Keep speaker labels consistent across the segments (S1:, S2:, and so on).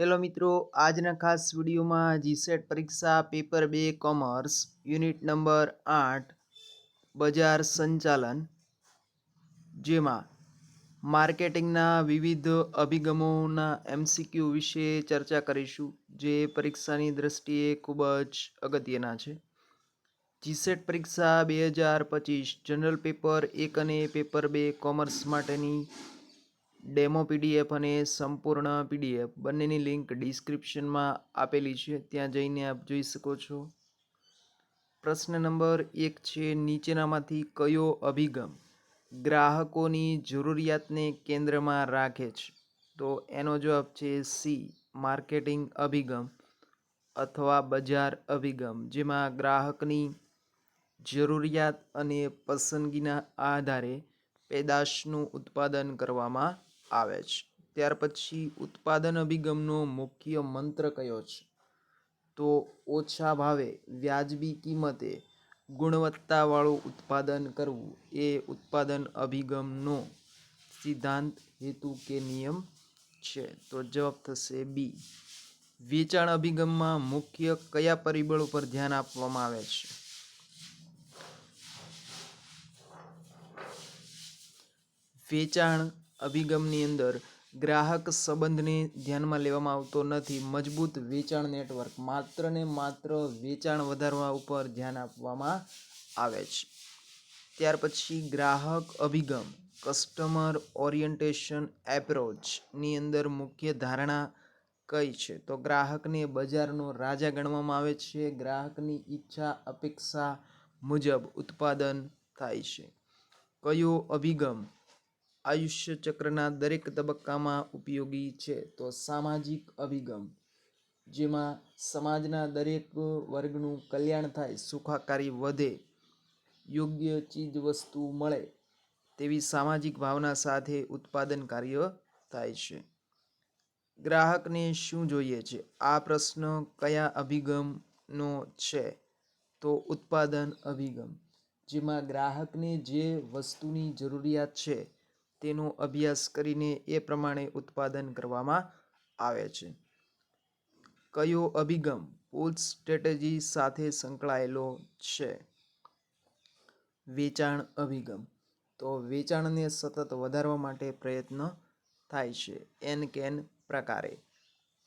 S1: Hello મિત્રો, આજના ખાસ વિડીયોમાં જીસેટ પરીક્ષા પેપર બે કોમર્સ યુનિટ નંબર આઠ બજાર સંચાલન, જેમાં માર્કેટિંગના વિવિધ અભિગમોના એમસીક્યુ વિશે ચર્ચા કરીશું, જે પરીક્ષાની દ્રષ્ટિએ ખૂબ જ અગત્યના છે. જીસેટ પરીક્ષા બે હજાર પચીસ જનરલ પેપર એક અને પેપર બે કોમર્સ માટેની ડેમો પીડીએફ અને સંપૂર્ણ પીડીએફ. બંનેની લિંક ડિસ્ક્રિપ્શનમાં આપેલી છે. ત્યાં જઈને આપ જોઈ શકો છો. પ્રશ્ન નંબર એક છે, નીચેનામાંથી કયો અભિગમ ગ્રાહકોની જરૂરિયાતને કેન્દ્રમાં રાખે છે? તો એનો જવાબ છે સી, માર્કેટિંગ અભિગમ અથવા બજાર અભિગમ, જેમાં ગ્રાહકની જરૂરિયાત અને પસંદગીના આધારે પેદાશનું ઉત્પાદન કરવામાં આવે છે. ત્યાર પછી ઉત્પાદન અભિગમનો મુખ્ય મંત્ર કયો છે? તો ઓછા ભાવે વ્યાજબી કિંમતે ગુણવત્તાવાળું ઉત્પાદન કરવું એ ઉત્પાદન અભિગમનો સિદ્ધાંત, હેતુ કે નિયમ છે. તો જવાબ થશે બી. વેચાણ અભિગમમાં મુખ્ય કયા પરિબળો પર ધ્યાન આપવામાં આવે છે? વેચાણ અભિગમની અંદર ગ્રાહક સંબંધને ધ્યાનમાં લેવામાં આવતો નથી. મજબૂત વેચાણ નેટવર્ક માત્ર ને માત્ર વેચાણ વધારવા ઉપર ધ્યાન આપવામાં આવે છે. ત્યાર પછી ગ્રાહક અભિગમ, કસ્ટમર ઓરિએન્ટેશન એપ્રોચની અંદર મુખ્ય ધારણા કઈ છે? તો ગ્રાહકને બજારનો રાજા ગણવામાં આવે છે. ગ્રાહકની ઈચ્છા અપેક્ષા મુજબ ઉત્પાદન થાય છે. કયો અભિગમ આયુષ્ય ચક્રના દરેક તબક્કામાં ઉપયોગી છે, તો સામાજિક અભિગમ, જેમાં સમાજના દરેક વર્ગનું કલ્યાણ થાય, સુખાકારી વધે, યોગ્ય ચીજ વસ્તુ મળે, તેવી સામાજિક ભાવના સાથે ઉત્પાદન કાર્ય થાય છે. ગ્રાહકને શું જોઈએ છે? આ પ્રશ્ન કયા અભિગમનો છે? તો ઉત્પાદન અભિગમ, જેમાં ગ્રાહકને જે વસ્તુની જરૂરિયાત છે તેનો અભ્યાસ કરીને એ પ્રમાણે ઉત્પાદન કરવામાં આવે છે. કયો અભિગમ પોલ સ્ટ્રેટેજી સાથે સંકળાયેલો છે? વેચાણ અભિગમ. તો વેચાણને સતત વધારવા માટે પ્રયત્ન થાય છે. એન કેન પ્રકારે.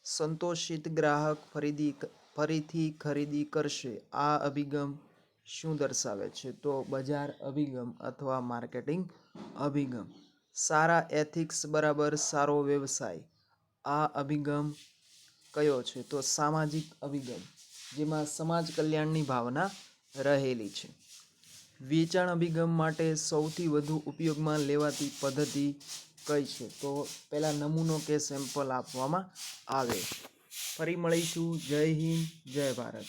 S1: સંતોષિત ગ્રાહક ફરીદી ફરીથી ખરીદી કરશે. આ અભિગમ શું દર્શાવે છે? તો બજાર અભિગમ અથવા માર્કેટિંગ અભિગમ. સારા એથિક્સ બરાબર સારો વ્યવસાય. આ અભિગમ કયો છે? તો સામાજિક અભિગમ, જેમાં સમાજ કલ્યાણની ભાવના રહેલી છે. વેચાણ અભિગમ માટે સૌથી વધુ ઉપયોગમાં લેવાતી પદ્ધતિ કઈ છે? તો પહેલાં નમૂનો કે સેમ્પલ આપવામાં આવે. ફરી મળીશું. જય હિન્દ, જય ભારત.